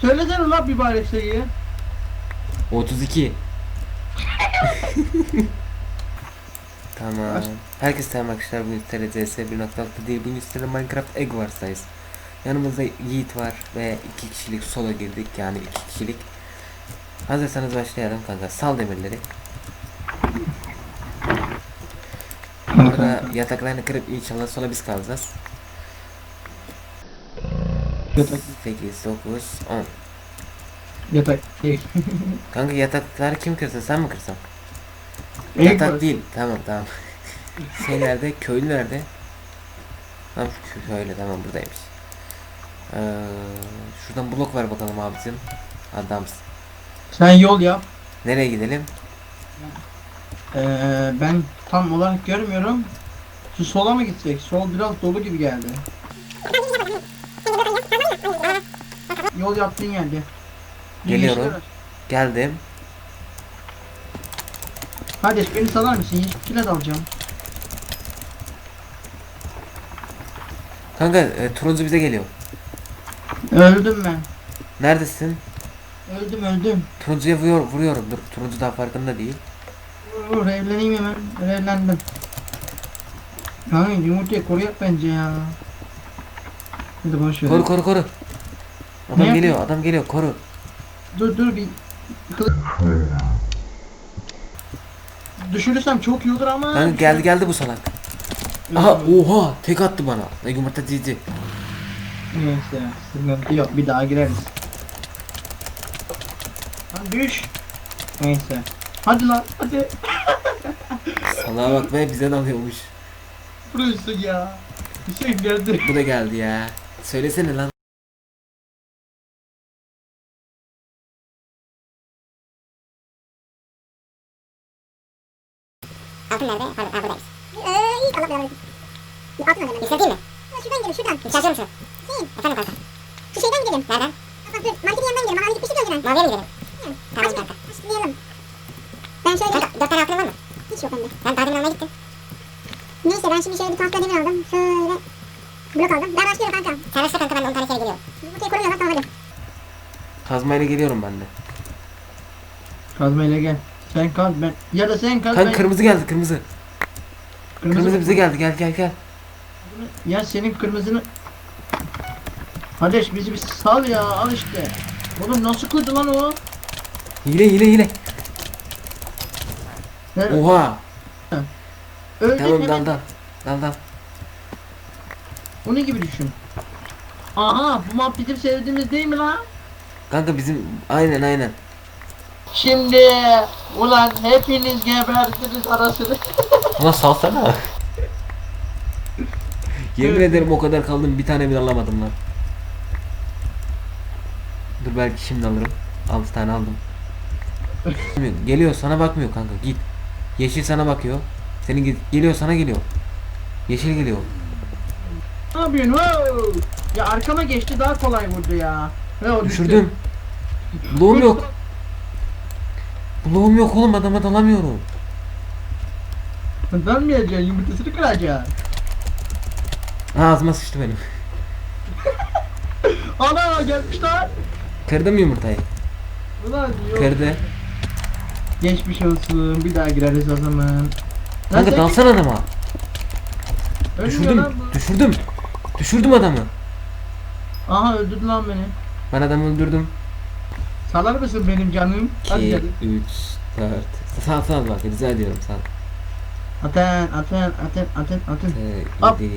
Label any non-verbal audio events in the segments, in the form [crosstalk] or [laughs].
Söylesene lan mübarek sayıyı. 32. tamam. Herkes tamam arkadaşlar bugün sizlere CS 1.6 değil bugün sizlere Minecraft Egg Wars'tayız. Yanımızda Yiğit var ve iki kişilik solo girdik yani iki kişilik. Hazırsanız başlayalım kanka sal demirleri. Burada yataklarını kırıp inşallah sola biz kalacağız. 8, 9, 10. Yatak. Değil. [laughs] Kanka yatakları kim kırsın sen mi kırsan? Egg Yatak var. değil. Tamam tamam. [laughs] şey nerede? Köylü nerede? Tamam şu köylü tamam buradaymış. Ee, şuradan blok ver bakalım abicim. Adamsın. Sen yol yap. Nereye gidelim? Ee, ben tam olarak görmüyorum. Şu sola mı gitsek? Sol biraz dolu gibi geldi. Yol yaptığın yerde. Geliyorum. Yeşil araç. Geldim. Kardeş beni salar mısın? Yeşil kilet alacağım. Kanka e, turuncu bize geliyor. Öldüm ben. Neredesin? Öldüm öldüm. Turuncuya vuruyor, vuruyorum. Dur turuncu daha farkında değil. Vur evleneyim hemen. Evlendim. Kanka yumurtayı koruyak bence ya. Hadi boş ver. Koru koru koru. Adam Ne geliyor adam geliyor koru. Dur dur bir kılı... Düşürürsem çok iyi olur ama. Kanka geldi geldi bu salak. Aha oha tek attı bana. Ne yumurta cici. Neyse sıkıntı yok bir daha gireriz. Lan düş. Neyse. Hadi lan hadi. [laughs] Salağa bak be bize dalıyormuş. Burası ya. Hüseyin geldi. Bu da geldi ya. Söylesene lan. Altın nerede? Pardon, ha buradaymış. Ee, iyi Allah bilemez. Altın önemli. Yükselteyim mi? Şuradan gidelim, şuradan. Yükseltiyor musun? Hüseyin. Efendim kanka. Şu şeyden gidelim. Nereden? Bak dur, marketin yanından gidelim. Mavi gitmiştik ya önceden. Maviye mi gidelim? Hı. Tamam kanka. Açlayalım. Ben şöyle... Kanka, dört tane altın var mı? Hiç yok bende. Ben demin almaya gittim. Neyse ben şimdi şöyle bir tahta demir aldım. Şöyle... Blok aldım. Ben başlıyorum kanka. Sen başla kanka ben de 10 tane kere geliyorum. Yumurtayı koruyor lan tamam hadi. Kazmayla geliyorum ben de. Kazmayla gel. Sen kaz ben. Ya da sen kaz Kanka ben. kırmızı geldi kırmızı. Kırmızı, mı? bize geldi gel gel gel. Ya senin kırmızını... Kardeş bizi bir sal ya al işte. Oğlum nasıl kırdı lan o? Hile hile hile. Ne? Oha. Öldün Tamam hemen. dal dal. Dal dal. Ne gibi düşün? Aha bu map bizim sevdiğimiz değil mi lan? Kanka bizim aynen aynen. Şimdi ulan hepiniz geberdiniz arasını. [laughs] Ulan salsana. Yemin ederim o kadar kaldım bir tane bile alamadım lan. Dur belki şimdi alırım. 6 tane aldım. [laughs] geliyor sana bakmıyor kanka git. Yeşil sana bakıyor. Senin git geliyor sana geliyor. Yeşil geliyor. ne yapıyorsun? Wow! Ya arkama geçti daha kolay vurdu ya. Ve o düştü. Düşürdüm. Bloğum yok. Bloğum yok oğlum adama dalamıyorum. Dönmeyeceksin yumurtasını kıracaksın. Ağzıma sıçtı benim. [laughs] Ana gelmişler. Kırdım yumurtayı. Ulan yok. Kırdı. Geçmiş olsun bir daha gireriz o zaman. Kanka sen- dalsana adama. Ölmüyor Düşürdüm. lan bu. Düşürdüm. Düşürdüm adamı. Aha öldürdü lan beni. Ben adamı öldürdüm. Salar mısın benim canım? Hadi 2, gel. 3, 4. Sağ sağ bak rica ediyorum sağ. Atın atın atın atın atın. Hop. 7,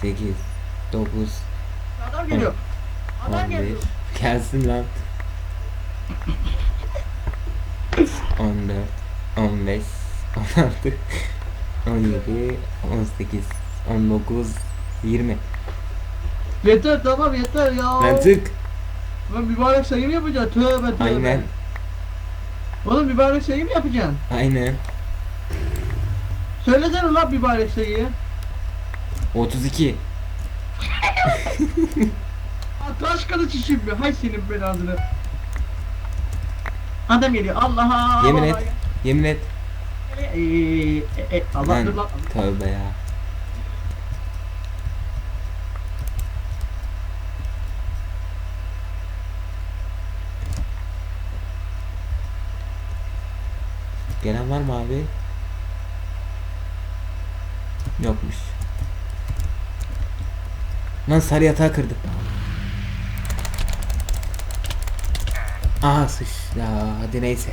8, 9, Adam geliyor. Adam 11. geliyor. Gelsin lan. 14, 15, 16, 17, 18, 19, 20. Yeter tamam yeter ya. Lan çık. Lan mübarek sayı mı yapacaksın? Tövbe tövbe. Aynen. Oğlum mübarek sayı mı yapacaksın? Aynen. Söylesene lan mübarek sayıyı. 32. Aa, [laughs] Taş kılıç işim mi? Hay senin belanı. Adam geliyor. Allah'a. Yemin et. Yemin et. Ee, e, e, Allah Lan dur lan. tövbe ya. Gelen var mı abi? Yokmuş. Lan sarı yatağı kırdı. Aha sıç. Ya hadi neyse.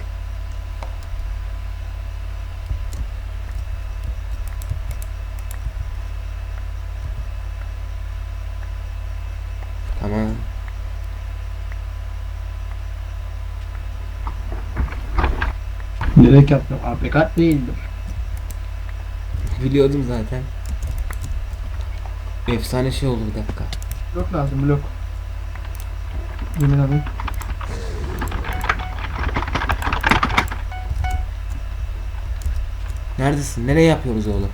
Tamam. Direkt yaptım. APK değildir. Biliyordum zaten. Efsane şey oldu bir dakika. Blok lazım blok. Yemin abi. Neredesin? Nereye yapıyoruz oğlum?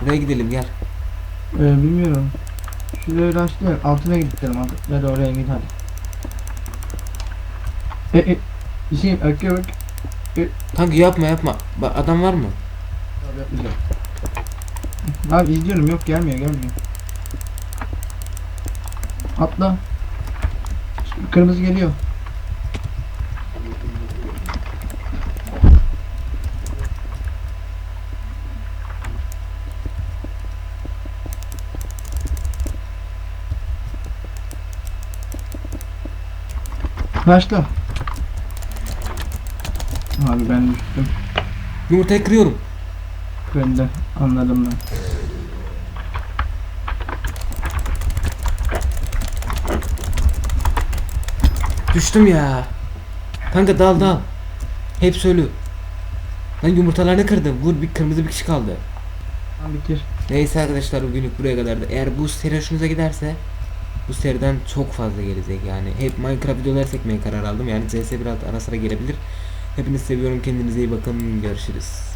Buraya gidelim gel. Ee, bilmiyorum. Şuraya başlayalım. Altına gidelim hadi. Hadi oraya git hadi. E e. İşim öküyor bak. Kanka yapma yapma. Bak adam var mı? Abi yapmayacağım. Abi izliyorum yok gelmiyor gelmiyor. Atla. Kırmızı geliyor. Başla. Abi ben düştüm. Yumurtayı kırıyorum. Ben de anladım ben. Düştüm ya. Kanka dal dal. Hepsi ölü. Lan yumurtalarını kırdım. Vur bir kırmızı bir kişi kaldı. Bitir. Neyse arkadaşlar bugünlük buraya kadardı. Eğer bu seri hoşunuza giderse bu seriden çok fazla gelecek yani. Hep Minecraft videoları çekmeye karar aldım. Yani CS 1.6 ara sıra gelebilir. Hepinizi seviyorum. Kendinize iyi bakın. Görüşürüz.